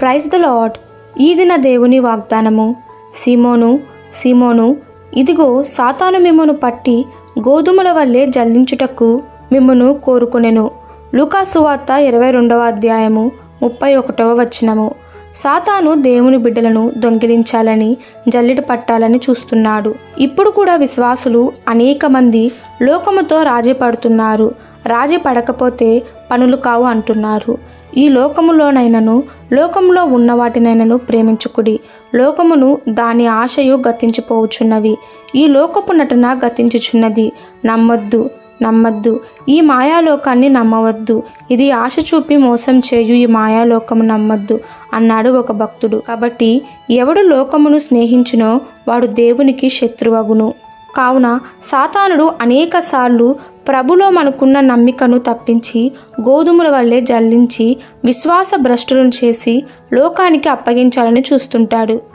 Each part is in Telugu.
ప్రైజ్ ద లాడ్ ఈ దిన దేవుని వాగ్దానము. సీమోను సీమోను ఇదిగో సాతాను మిమ్మను పట్టి గోధుమల వల్లే జల్లించుటకు మిమ్మను కోరుకునెను. లుకాసువార్త ఇరవై రెండవ అధ్యాయము ముప్పై ఒకటవ వచనము. సాతాను దేవుని బిడ్డలను దొంగిలించాలని జల్లిట పట్టాలని చూస్తున్నాడు. ఇప్పుడు కూడా విశ్వాసులు అనేక మంది లోకముతో రాజీ పడుతున్నారు రాజీ పడకపోతే పనులు కావు అంటున్నారు. ఈ లోకములోనైనను లోకములో ఉన్న వాటినైనను ప్రేమించుకుడి. లోకమును దాని ఆశయు గతించిపోవచ్చున్నవి ఈ లోకపు నటన గతించుచున్నది. నమ్మొద్దు నమ్మద్దు. ఈ మాయాలోకాన్ని నమ్మవద్దు. ఇది ఆశ చూపి మోసం చేయు ఈ మాయాలోకము నమ్మద్దు అన్నాడు ఒక భక్తుడు. కాబట్టి ఎవడు లోకమును స్నేహించునో వాడు దేవునికి శత్రువగును. కావున సాతానుడు అనేకసార్లు ప్రభులో మనకున్న నమ్మికను తప్పించి గోధుమల వల్లే జల్లించి విశ్వాస భ్రష్టులను చేసి లోకానికి అప్పగించాలని చూస్తుంటాడు.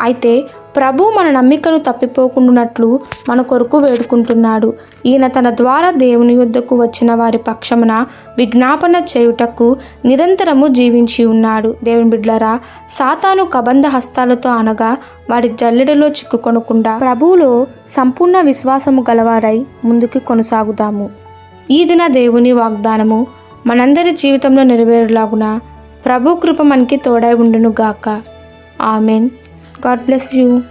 అయితే ప్రభు మన నమ్మికను తప్పిపోకుండానట్లు మన కొరకు వేడుకుంటున్నాడు. ఈయన తన ద్వారా దేవుని యొద్దకు వచ్చిన వారి పక్షమున విజ్ఞాపన చేయుటకు నిరంతరము జీవించి ఉన్నాడు. దేవుని బిడ్లరా సాతాను కబంధ హస్తాలతో అనగా వాడి జల్లెడలో చిక్కుకొనకుండా ప్రభువులో సంపూర్ణ విశ్వాసము గలవారై ముందుకు కొనసాగుదాము. ఈ దిన దేవుని వాగ్దానము మనందరి జీవితంలో నెరవేరులాగున ప్రభు కృప మనకి తోడై ఉండును గాక ఆమెన్. God bless you.